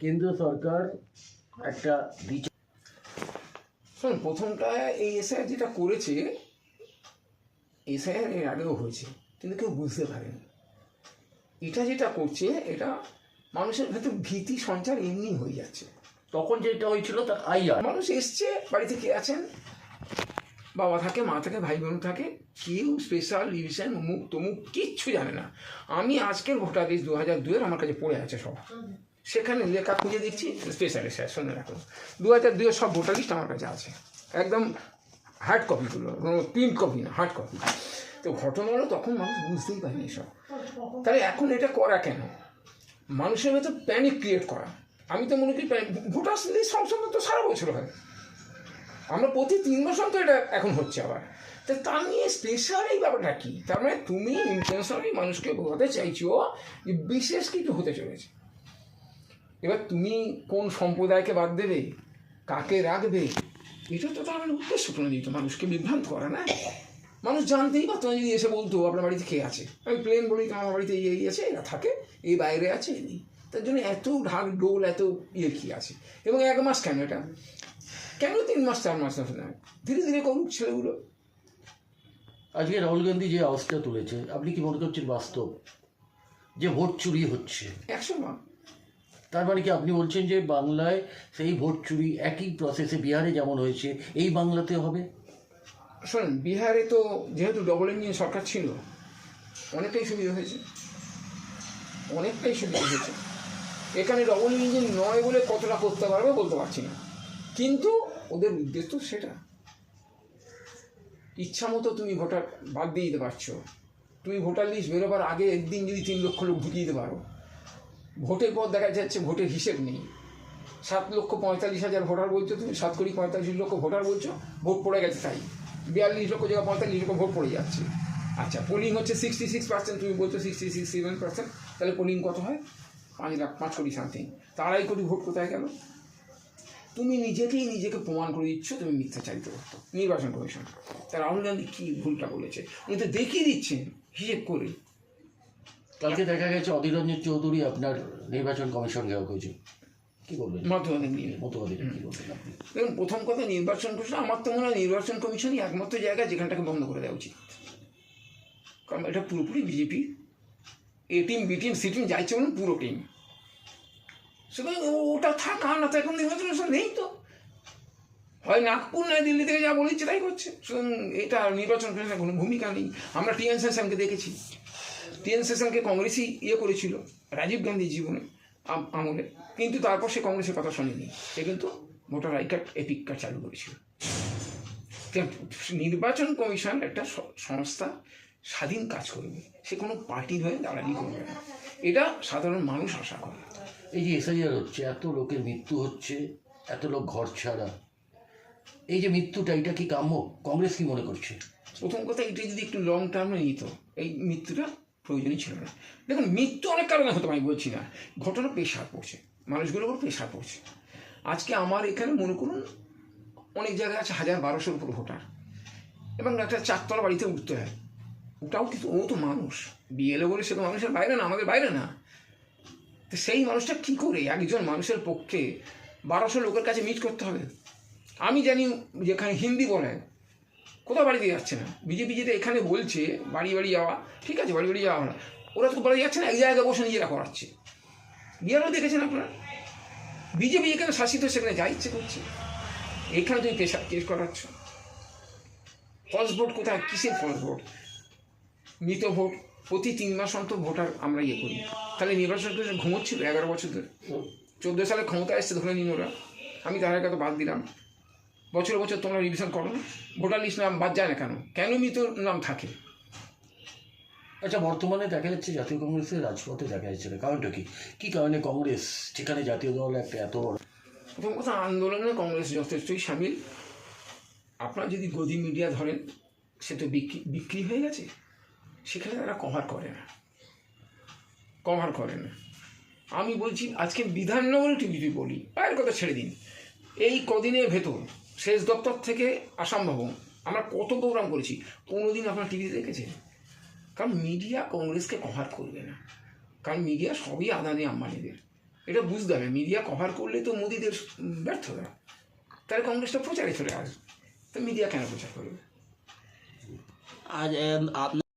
কেন্দ্রীয় সরকার একটা বিচার শোন প্রথমটা এই এসআই যেটা করেছে এসআইআর এর আগেও হয়েছে কিন্তু কেউ বুঝতে পারেনি। এটা যেটা করছে এটা মানুষের ভেতর ভীতি সঞ্চার এমনি হয়ে যাচ্ছে। তখন যেটা হয়েছিল তা আইআর মানুষ এসছে বাড়িতে কে আছেন বাবা থাকে, মা থাকে, ভাই বোন থাকে, কেউ স্পেশাল রিভিশন অমুক, তমুক কিচ্ছু জানে না। আমি আজকের লিস্ট দু হাজার দুয়ের আমার কাছে পড়ে আছে সব। সেখানে লেখা খুঁজে দিচ্ছি স্পেশাল স্যার শুনে রাখুন দু হাজার দুয়ের সব ভোটার লিস্ট আমার কাছে আছে। একদম হার্ড কপিগুলো প্রিন্ট কপি না হার্ড কপি তো ঘটনা হলো তখন মানুষ বুঝতেই পারেনি সব। তাহলে এখন এটা করা কেন? মানুষের ভেতর প্যানিক ক্রিয়েট করা। আমি তো মনে করি, ভোটার লিস্ট সংশোধন তো সারা বছর হয়। আমরা প্রতি তিন মাস অন্তর এটা এখন হচ্ছে আবার। তো তা নিয়ে স্পেশাল এই ব্যাপারটা কি? তার মানে তুমি ইন্টেনশনালি মানুষকে বোঝাতে চাইছো যে বিশেষ কিছু হতে চলেছে। এবার তুমি কোন সম্প্রদায়কে বাদ দেবে? কাকে রাখবে? এটা তো তার মানে উদ্দেশ্য প্রণোদিত মানুষকে বিভ্রান্ত করা, না? মানুষ জানতেই পারতো না যদি এসে বলতো, আপনার বাড়িতে কে আছে? আমি প্লেন বলি তো আমার বাড়িতে এই আছে, এরা থাকে, এই বাইরে আছে, এই তার জন্য এত ঢাক ডোল এত ইয়ে কি আছে? এবং এক মাস কেন এটা? কেন তিন মাস চার মাস না ধীরে ধীরে করুক ছেলেগুলো। আজকে রাহুল গান্ধী যে আওয়াজটা তুলেছে আপনি কি মনে করছেন বাস্তব? যে ভোট চুরি হচ্ছে। একশো বার। তার মানে কি আপনি বলছেন যে বাংলায় সেই ভোট চুরি একই প্রসেসে বিহারে যেমন হয়েছে এই বাংলাতে হবে? শোনেন বিহারে তো যেহেতু ডবল ইঞ্জিন সরকার ছিল অনেকটাই সুবিধা হয়েছে। অনেকটাই সুবিধা হয়েছে। এখানে ডবল ইঞ্জিন নয় বলে কতটা করতে পারবে বলতে পারছি না। কিন্তু ওদের উদ্দেশ্য সেটা। ইচ্ছা মতো তুমি ভোটার বাদ দিয়ে দিতে পারছ। তুমি ভোটার লিস্ট বেরোবার আগে একদিন যদি তিন লক্ষ লোক ঢুকিয়ে দিতে পারো। ভোটের পর দেখা যাচ্ছে ভোটের হিসেব নেই। সাত লক্ষ পঁয়তাল্লিশ হাজার ভোটার বলছো তুমি, সাত কোটি পঁয়তাল্লিশ লক্ষ ভোটার বলছো, ভোট পড়ে গেছে তাই। বিয়াল্লিশ লক্ষ জায়গায় পঁয়তাল্লিশ লক্ষ ভোট পড়ে যাচ্ছে। আচ্ছা পোলিং হচ্ছে সিক্সটি সিক্স পার্সেন্ট তুমি বলছো সিক্সটি সিক্স সেভেন পার্সেন্ট তাহলে পোলিং কত হয়? পাঁচ লাখ, পাঁচ কোটি সামথিং তা আড়াই কোটি ভোট কোথায় গেল? তুমি নিজেকেই নিজেকে প্রমাণ করে দিচ্ছ তুমি মিথ্যাচারিত করতো নির্বাচন কমিশন। তা রাহুল গান্ধী কী ভুলটা বলেছে? উনি তো দেখিয়ে দিচ্ছেন হিসেব করে। কালকে দেখা গেছে অধীর রঞ্জন চৌধুরী আপনার নির্বাচন কমিশন গেও কিছু কি বলবেন মতবাদের নিয়ে। মতবাদী কি বলবেন আপনি? দেখুন প্রথম কথা নির্বাচন কমিশন আমার তো মনে হয় নির্বাচন কমিশনই একমাত্র জায়গা যেখানটাকে বন্ধ করে দেওয়া উচিত। কারণ এটা পুরোপুরি BJP. A team B team C team যাইছে বলুন পুরো টিম ওটা থাক না তো এখন নির্বাচন নেই তো। হয় নাগপুর নয় দিল্লি থেকে যা বলেছে, তাই করছে। এটা নির্বাচন কমিশনের কোনো ভূমিকা নেই। আমরা টিএন সেশনকে দেখেছি। টিএন সেশনকে কংগ্রেসই ইয়ে করেছিল, রাজীব গান্ধী জীবনে, আম- আমলে। কিন্তু তারপর সে কংগ্রেসের কথা শোনেনি। সে কিন্তু voter I card EPIC card চালু করেছিল। নির্বাচন কমিশন একটা সংস্থা স্বাধীন কাজ করবে সে কোনো পার্টি হয়ে দাঁড়ানি করবে না। এটা সাধারণ মানুষ আশা করে। এই যে এসআইআর হচ্ছে, এত লোকের মৃত্যু হচ্ছে, এত লোক ঘর ছাড়া। এই যে মৃত্যুটা, এটা কি কাম্য? কংগ্রেস কি মনে করছে? প্রথম কথা, এটা যদি একটু লং টার্মে নিত, এই মৃত্যুটা প্রয়োজনই ছিল না। দেখুন, মৃত্যু অনেক কারণে হতো আমি বলছি না। ঘটনা পেশার পড়ছে, মানুষগুলোর উপর পেশার পড়ছে। আজকে আমার এখানে মনে করুন, অনেক জায়গায় আছে হাজার বারোশোর উপর ভোটার। এবং একটা চারতলা বাড়িতে উঠতে হয়। ওটাও কিন্তু ও তো মানুষ। বিএলও বলে সে তো মানুষের বাইরে না, আমাদের বাইরে না। তো সেই মানুষটা কী করে? একজন মানুষের পক্ষে বারোশো লোকের কাছে মিট করতে হবে। আমি জানি যেখানে হিন্দি বলে, কোথাও বাড়িতে যাচ্ছে না। বিজেপি যেটা এখানে বলছে, বাড়ি বাড়ি যাওয়া, ঠিক আছে, বাড়ি বাড়ি যাওয়া না। ওরা তো বাড়ি যাচ্ছে না, এক জায়গায় বসে নিজেরা করাচ্ছে। বিহারও দেখেছেন আপনারা? বিজেপি এখানে শাসিত, সেখানে যা ইচ্ছে করছে। এখানে তুমি পেশা কেস করাচ্ছ। ফলস ভোট কোথায়? কিসের ফলস ভোট মৃত ভোট প্রতি তিন মাস অন্তর ভোটার আমরা ইয়ে করি। তাহলে নির্বাচন করে ঘুমোচ্ছিল এগারো বছর ধরে। চোদ্দ সালে ক্ষমতা এসছে ধরে নিন ওরা। আমি তার আগে তো বাদ দিলাম। বছর বছর তোমরা রিভিশন করো না। ভোটার লিস্ট নাম বাদ যায় না কেন? কেন মৃত নাম থাকে? আচ্ছা বর্তমানে দেখা যাচ্ছে জাতীয় কংগ্রেসের রাজপথে দেখা যাচ্ছে না। কারণটা কি? কি কারণে কংগ্রেস যেখানে জাতীয় দল একটা এত বড়? প্রথম কথা আন্দোলনে কংগ্রেস যথেষ্টই সামিল। আপনারা যদি গদি মিডিয়া ধরেন সে তো বিক্রি বিক্রি হয়ে গেছে। সেখানে তারা কভার করে না। কভার করে না। আমি বলছি, আজকে বিধাননগর টিভিতে বলি বাইরের কথা ছেড়ে দিন। এই কদিনের ভেতর শেষ দপ্তর থেকে আসাম ভবন, আমরা কত প্রোগ্রাম করেছি কোনো দিন আপনার টিভিতে দেখেছেন? কারণ মিডিয়া কংগ্রেসকে কভার করবে না। কারণ মিডিয়া সবই আদানি আম্বানিদের। এটা বুঝতে হবে মিডিয়া কভার করলে তো মোদিদের ব্যর্থতা। তাহলে কংগ্রেসটা প্রচারে চলে আসবে। তো মিডিয়া কেন প্রচার করবে? আজ